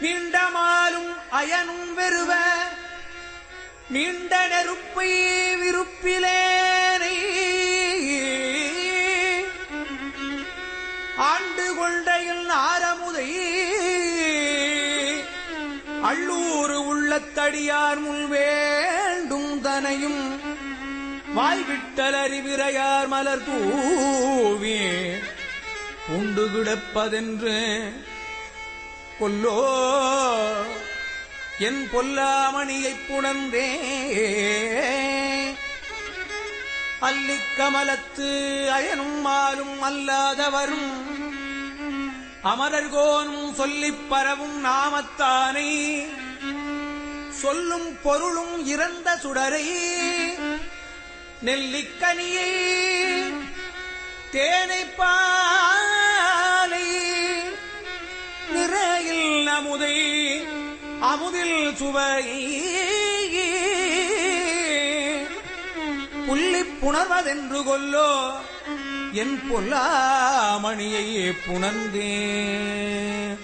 நீண்டமாலும் அயனும் வெறுவ நீண்ட நெருப்பை விருப்பிலேனை ஆண்டு கொண்டையில் ஆரமுதை அள்ளூர் உள்ளத்தடியார் முன் வேண்டும் தனையும். வாய்விட்டல் அறிவிரையார் மலர் தூவி. உண்டு கிடப்பதென்று கொல்லோ. என் பொல்லாமணியைப் புணர்ந்தே. அல்லிக்கமலத்து அயனும் மாலும் அல்லாதவரும் அமரர்கோனும் சொல்லிப் பரவும் நாமத்தானை சொல்லும் பொருளும் இறந்த சுடரை நெல்லிக்கனியை தேனை அமுதை அமுதில் சுவை புள்ளி புணர்வதென்று கொல்லோ என் பொல்லாமணியை புணர்ந்தேன்